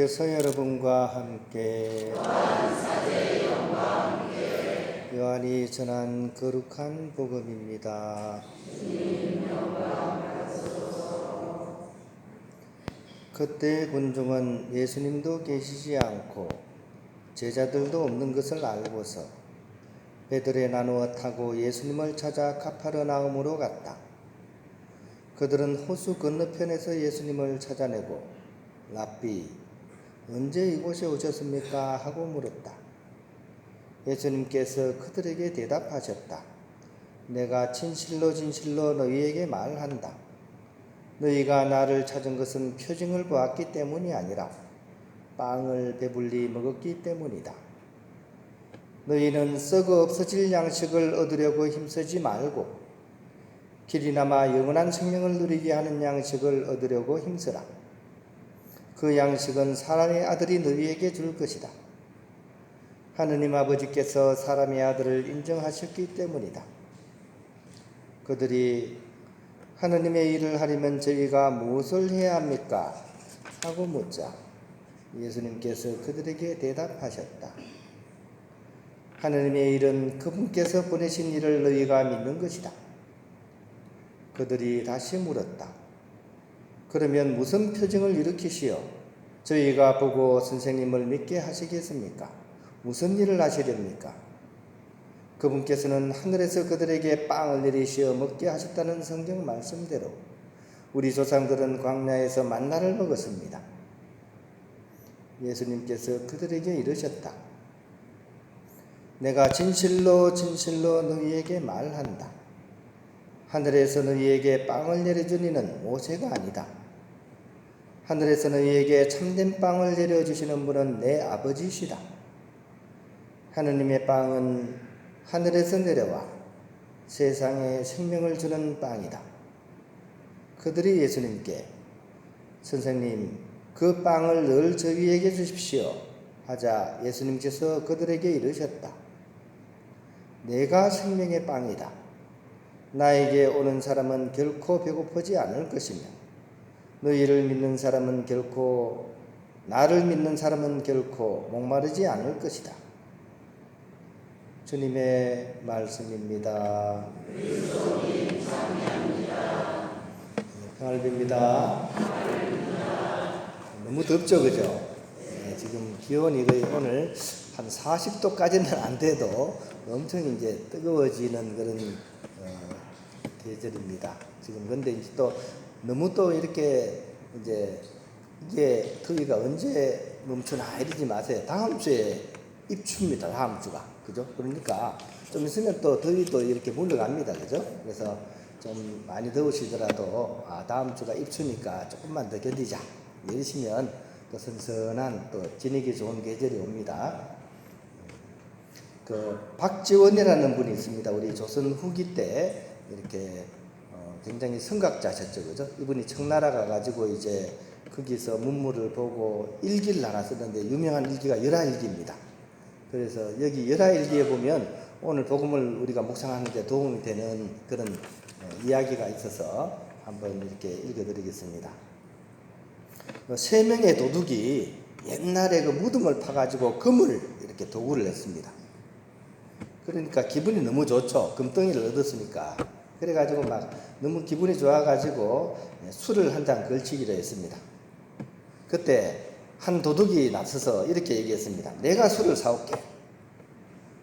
주께서 여러분과 함께 요한이 전한 거룩한 복음입니다. 그때 군중은 예수님도 계시지 않고 제자들도 없는 것을 알고서 배들에 나누어 타고 예수님을 찾아 카파르나움으로 갔다. 그들은 호수 건너편에서 예수님을 찾아내고 랍비 언제 이곳에 오셨습니까? 하고 물었다. 예수님께서 그들에게 대답하셨다. 내가 진실로 진실로 너희에게 말한다. 너희가 나를 찾은 것은 표징을 보았기 때문이 아니라 빵을 배불리 먹었기 때문이다. 너희는 썩어 없어질 양식을 얻으려고 힘쓰지 말고 길이나마 영원한 생명을 누리게 하는 양식을 얻으려고 힘쓰라. 그 양식은 사람의 아들이 너희에게 줄 것이다. 하느님 아버지께서 사람의 아들을 인정하셨기 때문이다. 그들이 하느님의 일을 하려면 저희가 무엇을 해야 합니까? 하고 묻자 예수님께서 그들에게 대답하셨다. 하느님의 일은 그분께서 보내신 일을 너희가 믿는 것이다. 그들이 다시 물었다. 그러면 무슨 표징을 일으키시어 저희가 보고 선생님을 믿게 하시겠습니까? 무슨 일을 하시렵니까? 그분께서는 하늘에서 그들에게 빵을 내리시어 먹게 하셨다는 성경 말씀대로 우리 조상들은 광야에서 만나를 먹었습니다. 예수님께서 그들에게 이르셨다. 내가 진실로 진실로 너희에게 말한다. 하늘에서 너희에게 빵을 내려준 이는 모세가 아니다. 하늘에서 너희에게 참된 빵을 내려주시는 분은 내 아버지시다. 하느님의 빵은 하늘에서 내려와 세상에 생명을 주는 빵이다. 그들이 예수님께 선생님 그 빵을 늘 저희에게 주십시오 하자 예수님께서 그들에게 이르셨다. 내가 생명의 빵이다. 나에게 오는 사람은 결코 배고프지 않을 것이며 너희를 믿는 사람은 결코 나를 믿는 사람은 결코 목마르지 않을 것이다. 주님의 말씀입니다. 평알비입니다. 너무 덥죠, 그죠? 네, 지금 기온이 거의 오늘 한 40도까지는 안 돼도 엄청 이제 뜨거워지는 그런 어, 계절입니다. 지금 근데 이제 또 너무 또 이렇게 이제 이게 더위가 언제 멈추나 이러지 마세요. 다음 주에 입춥니다. 다음 주가. 그죠? 그러니까 좀 있으면 또 더위도 이렇게 물러갑니다. 그죠? 그래서 좀 많이 더우시더라도 아, 다음 주가 입추니까 조금만 더 견디자. 이러시면 또 선선한 또 지내기 좋은 계절이 옵니다. 그 박지원이라는 분이 있습니다. 우리 조선 후기 때 이렇게 어, 굉장히 성각자셨죠, 그죠? 이분이 청나라 가가지고 이제 거기서 문물을 보고 일기를 하나 썼는데 유명한 일기가 열하일기입니다. 그래서 여기 열하일기에 보면 오늘 복음을 우리가 묵상하는데 도움이 되는 그런 어, 이야기가 있어서 한번 이렇게 읽어드리겠습니다. 어, 세 명의 도둑이 옛날에 그 무덤을 파가지고 금을 이렇게 도구를 냈습니다. 그러니까 기분이 너무 좋죠. 금덩이를 얻었으니까. 그래가지고 막 너무 기분이 좋아가지고 술을 한 잔 걸치기로 했습니다. 그때 한 도둑이 나서서 이렇게 얘기했습니다. 내가 술을 사올게.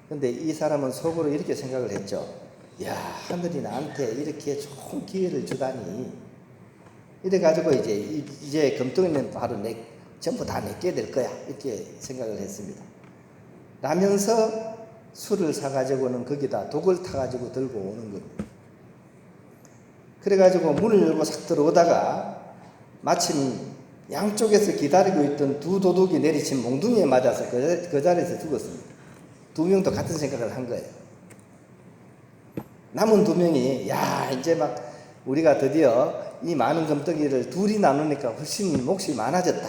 근데 이 사람은 속으로 이렇게 생각을 했죠. 야, 하늘이 나한테 이렇게 좋은 기회를 주다니. 이래가지고 이제, 이제 금덩이는 바로 내, 전부 다 내게 될 거야. 이렇게 생각을 했습니다. 라면서 술을 사가지고는 거기다 독을 타가지고 들고 오는 겁니다. 그래가지고 문을 열고 싹 들어오다가 마침 양쪽에서 기다리고 있던 두 도둑이 내리친 몽둥이에 맞아서 그, 그 자리에서 죽었습니다. 두 명도 같은 생각을 한 거예요. 남은 두 명이 야 이제 막 우리가 드디어 이 많은 금덩이를 둘이 나누니까 훨씬 몫이 많아졌다.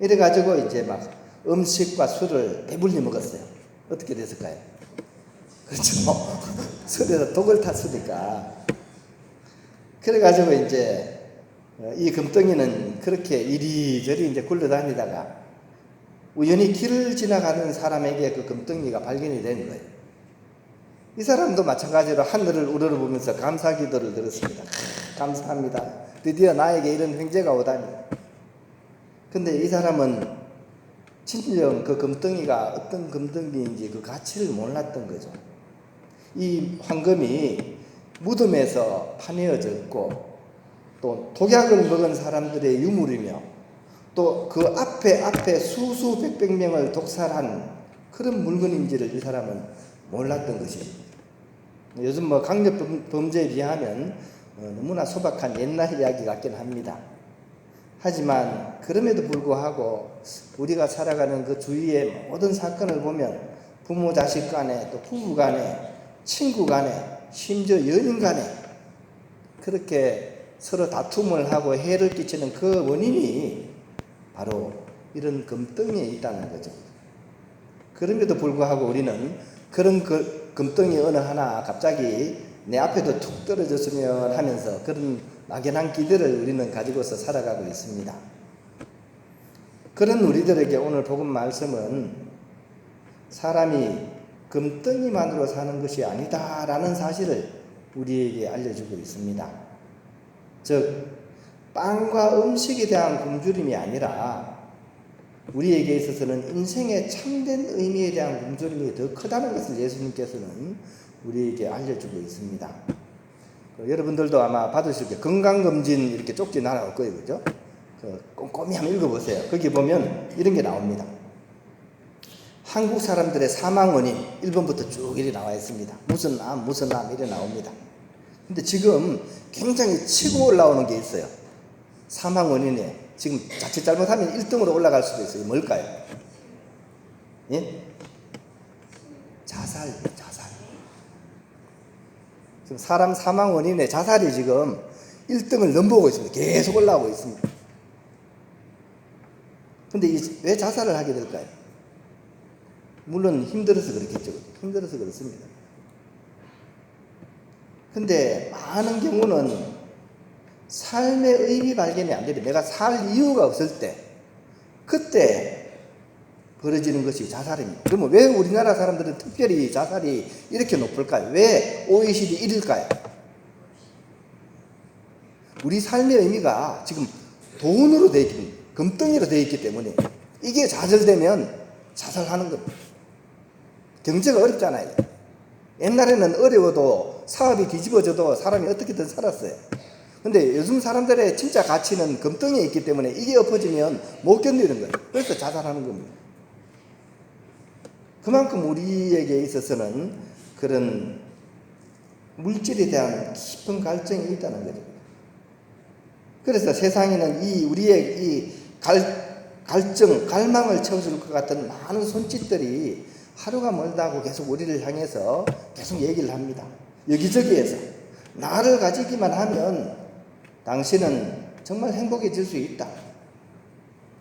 이래 가지고 이제 막 음식과 술을 배불리 먹었어요. 어떻게 됐을까요? 그렇죠. 술에서 독을 탔으니까. 그래가지고 이제 어, 이 금덩이는 그렇게 이리저리 이제 굴러다니다가 우연히 길을 지나가는 사람에게 그 금덩이가 발견이 된 거예요. 이 사람도 마찬가지로 하늘을 우러러보면서 감사 기도를 들었습니다. 아, 감사합니다. 드디어 나에게 이런 횡재가 오다니. 근데 이 사람은 진정 그 금덩이가 어떤 금덩이인지 그 가치를 몰랐던 거죠. 이 황금이 무덤에서 파내어졌고 또 독약을 먹은 사람들의 유물이며 또 그 앞에 앞에 수수 백백 명을 독살한 그런 물건인지를 이 사람은 몰랐던 것입니다. 요즘 뭐 강력 범- 범죄에 비하면 어, 너무나 소박한 옛날 이야기 같긴 합니다. 하지만 그럼에도 불구하고 우리가 살아가는 그 주위의 모든 사건을 보면 부모 자식 간에 또 부부 간에 친구 간에 심지어 연인 간에 그렇게 서로 다툼을 하고 해를 끼치는 그 원인이 바로 이런 금덩이에 있다는 거죠. 그럼에도 불구하고 우리는 그런 그 금덩이 어느 하나 갑자기 내 앞에도 툭 떨어졌으면 하면서 그런 막연한 기대를 우리는 가지고서 살아가고 있습니다. 그런 우리들에게 오늘 복음 말씀은 사람이 금덩이만으로 사는 것이 아니다라는 사실을 우리에게 알려주고 있습니다. 즉, 빵과 음식에 대한 굶주림이 아니라 우리에게 있어서는 인생의 참된 의미에 대한 굶주림이 더 크다는 것을 예수님께서는 우리에게 알려주고 있습니다. 그 여러분들도 아마 받으실 게 건강검진 이렇게 쪽지 나올 거예요. 그죠? 그 꼼꼼히 한번 읽어보세요. 거기 보면 이런 게 나옵니다. 한국 사람들의 사망 원인 1번부터 쭉 이렇게 나와 있습니다. 무슨 암, 무슨 암 이래 나옵니다. 근데 지금 굉장히 치고 올라오는 게 있어요. 사망 원인에 지금 자칫 잘못하면 1등으로 올라갈 수도 있어요. 뭘까요? 예? 자살, 자살. 지금 사람 사망 원인에 자살이 지금 1등을 넘보고 있습니다. 계속 올라오고 있습니다. 근데 이- 왜 자살을 하게 될까요? 물론 힘들어서 그렇겠죠. 힘들어서 그렇습니다. 근데 많은 경우는 삶의 의미 발견이 안 되면 내가 살 이유가 없을 때 그때 벌어지는 것이 자살입니다. 그러면 왜 우리나라 사람들은 특별히 자살이 이렇게 높을까요? 왜 OECD 1일까요? 우리 삶의 의미가 지금 돈으로 되어 있기, 금덩이로 되어 있기 때문에 이게 좌절되면 자살하는 겁니다. 경제가 어렵잖아요. 옛날에는 어려워도 사업이 뒤집어져도 사람이 어떻게든 살았어요. 근데 요즘 사람들의 진짜 가치는 금덩이에 있기 때문에 이게 엎어지면 못 견디는 거예요. 그래서 자살하는 겁니다. 그만큼 우리에게 있어서는 그런 물질에 대한 깊은 갈증이 있다는 거죠. 그래서 세상에는 이 우리의 이 갈, 갈증, 갈망을 채워줄 것 같은 많은 손짓들이 하루가 멀다고 계속 우리를 향해서 계속 얘기를 합니다. 여기저기에서 나를 가지기만 하면 당신은 정말 행복해질 수 있다.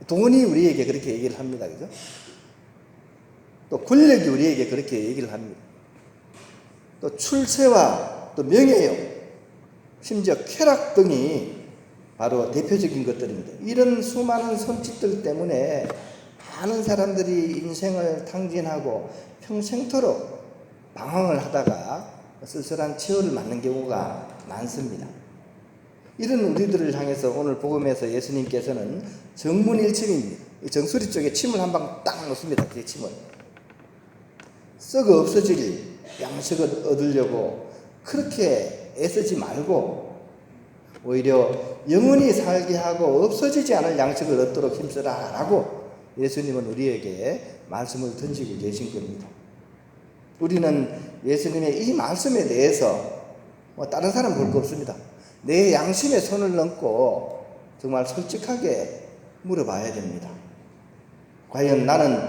돈이 우리에게 그렇게 얘기를 합니다. 그죠? 또 권력이 우리에게 그렇게 얘기를 합니다. 또 출세와 또 명예요. 심지어 쾌락 등이 바로 대표적인 것들입니다. 이런 수많은 손짓들 때문에 많은 사람들이 인생을 탕진하고 평생토록 방황을 하다가 쓸쓸한 치열을 맞는 경우가 많습니다. 이런 우리들을 향해서 오늘 복음에서 예수님께서는 정문일침입니다. 이 정수리 쪽에 침을 한 방 딱 놓습니다. 그 침을. 썩어 없어질 양식을 얻으려고 그렇게 애쓰지 말고 오히려 영원히 살게 하고 없어지지 않을 양식을 얻도록 힘쓰라 라고 예수님은 우리에게 말씀을 던지고 계신 겁니다. 우리는 예수님의 이 말씀에 대해서 뭐 다른 사람 볼 거 없습니다. 내 양심에 손을 넣고 정말 솔직하게 물어봐야 됩니다. 과연 나는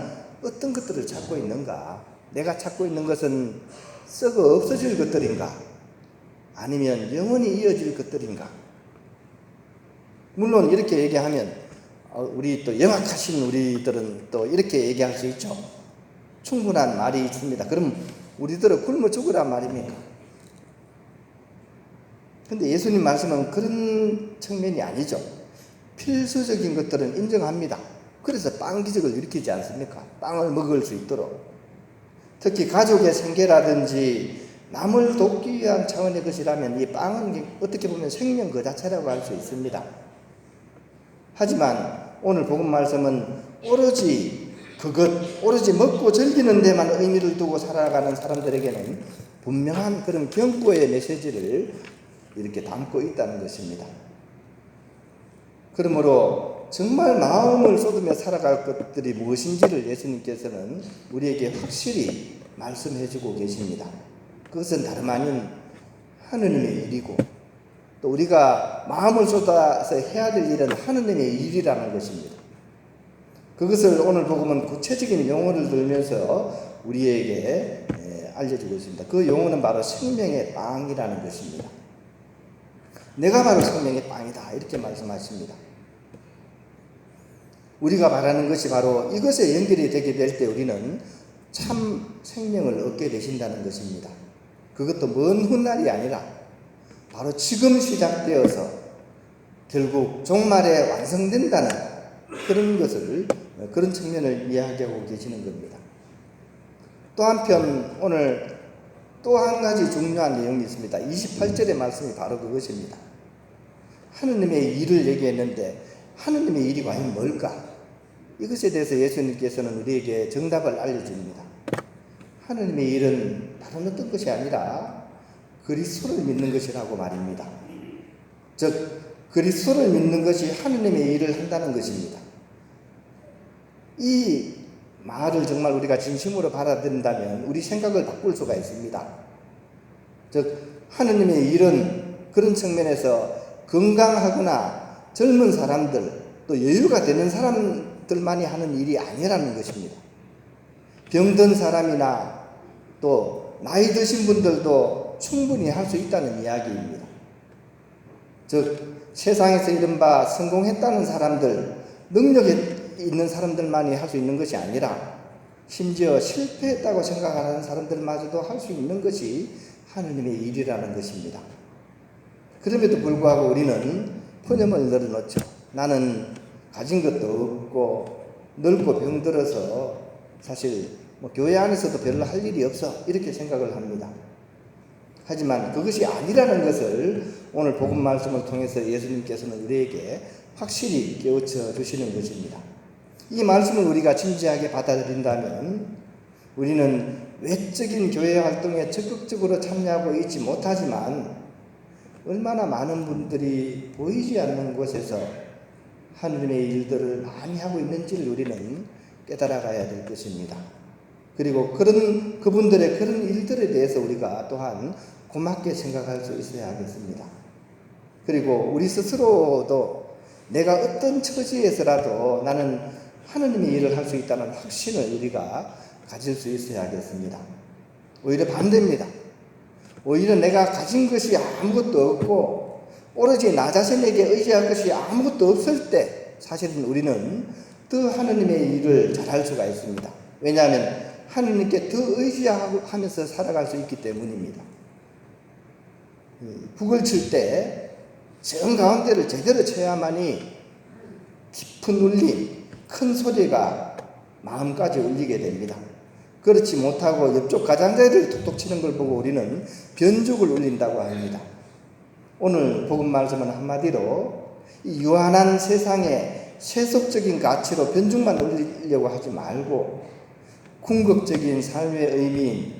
어떤 것들을 찾고 있는가? 내가 찾고 있는 것은 썩어 없어질 것들인가? 아니면 영원히 이어질 것들인가? 물론 이렇게 얘기하면 어, 우리 또 영악하신 우리들은 또 이렇게 얘기할 수 있죠. 충분한 말이 있습니다. 그럼 우리들은 굶어 죽으란 말입니까? 근데 예수님 말씀은 그런 측면이 아니죠. 필수적인 것들은 인정합니다. 그래서 빵 기적을 일으키지 않습니까? 빵을 먹을 수 있도록. 특히 가족의 생계라든지 남을 돕기 위한 차원의 것이라면 이 빵은 어떻게 보면 생명 그 자체라고 할 수 있습니다. 하지만 오늘 복음 말씀은 오로지 그것, 오로지 먹고 즐기는 데만 의미를 두고 살아가는 사람들에게는 분명한 그런 경고의 메시지를 이렇게 담고 있다는 것입니다. 그러므로 정말 마음을 쏟으며 살아갈 것들이 무엇인지를 예수님께서는 우리에게 확실히 말씀해 주고 계십니다. 그것은 다름 아닌 하느님의 일이고 또 우리가 마음을 쏟아서 해야 될 일은 하느님의 일이라는 것입니다. 그것을 오늘 복음은 구체적인 용어를 들면서 우리에게 예, 알려주고 있습니다. 그 용어는 바로 생명의 빵이라는 것입니다. 내가 바로 생명의 빵이다. 이렇게 말씀하십니다. 우리가 말하는 것이 바로 이것에 연결이 되게 될 때 우리는 참 생명을 얻게 되신다는 것입니다. 그것도 먼 훗날이 아니라 바로 지금 시작되어서 결국 종말에 완성된다는 그런 것을 그런 측면을 이야기하고 계시는 겁니다. 또 한편 오늘 또 한 가지 중요한 내용이 있습니다. 28절의 말씀이 바로 그것입니다. 하느님의 일을 얘기했는데 하느님의 일이 과연 뭘까? 이것에 대해서 예수님께서는 우리에게 정답을 알려줍니다. 하느님의 일은 다른 어떤 것이 아니라 그리스도를 믿는 것이라고 말입니다. 즉 그리스도를 믿는 것이 하느님의 일을 한다는 것입니다. 이 말을 정말 우리가 진심으로 받아들인다면 우리 생각을 바꿀 수가 있습니다. 즉 하느님의 일은 그런 측면에서 건강하거나 젊은 사람들 또 여유가 되는 사람들만이 하는 일이 아니라는 것입니다. 병든 사람이나 또 나이 드신 분들도 충분히 할 수 있다는 이야기입니다. 즉 세상에서 이른바 성공했다는 사람들, 능력이 있는 사람들만이 할 수 있는 것이 아니라 심지어 실패했다고 생각하는 사람들마저도 할 수 있는 것이 하느님의 일이라는 것입니다. 그럼에도 불구하고 우리는 푸념을 늘어놓죠. 나는 가진 것도 없고 늙고 병들어서 사실 뭐 교회 안에서도 별로 할 일이 없어 이렇게 생각을 합니다. 하지만 그것이 아니라는 것을 오늘 복음 말씀을 통해서 예수님께서는 우리에게 확실히 깨우쳐 주시는 것입니다. 이 말씀을 우리가 진지하게 받아들인다면 우리는 외적인 교회 활동에 적극적으로 참여하고 있지 못하지만 얼마나 많은 분들이 보이지 않는 곳에서 하느님의 일들을 많이 하고 있는지를 우리는 깨달아 가야 될 것입니다. 그리고 그런 그분들의 그런 일들에 대해서 우리가 또한 고맙게 생각할 수 있어야 하겠습니다. 그리고 우리 스스로도 내가 어떤 처지에서라도 나는 하느님의 일을 할 수 있다는 확신을 우리가 가질 수 있어야 하겠습니다. 오히려 반대입니다. 오히려 내가 가진 것이 아무것도 없고 오로지 나 자신에게 의지할 것이 아무것도 없을 때 사실은 우리는 더 하느님의 일을 잘할 수가 있습니다. 왜냐하면 하느님께 더 의지하면서 살아갈 수 있기 때문입니다. 북을 칠 때 정 가운데를 제대로 쳐야만이 깊은 울림, 큰 소리가 마음까지 울리게 됩니다. 그렇지 못하고 옆쪽 가장자리를 톡톡 치는 걸 보고 우리는 변죽을 울린다고 합니다. 오늘 복음 말씀은 한마디로 이 유한한 세상의 세속적인 가치로 변죽만 올리려고 하지 말고 궁극적인 삶의 의미인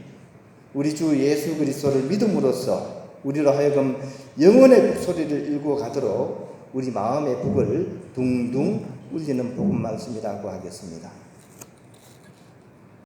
우리 주 예수 그리스도를 믿음으로써 우리로 하여금 영혼의 소리를 일고 가도록 우리 마음의 북을 둥둥 울리는 복음 말씀이라고 하겠습니다.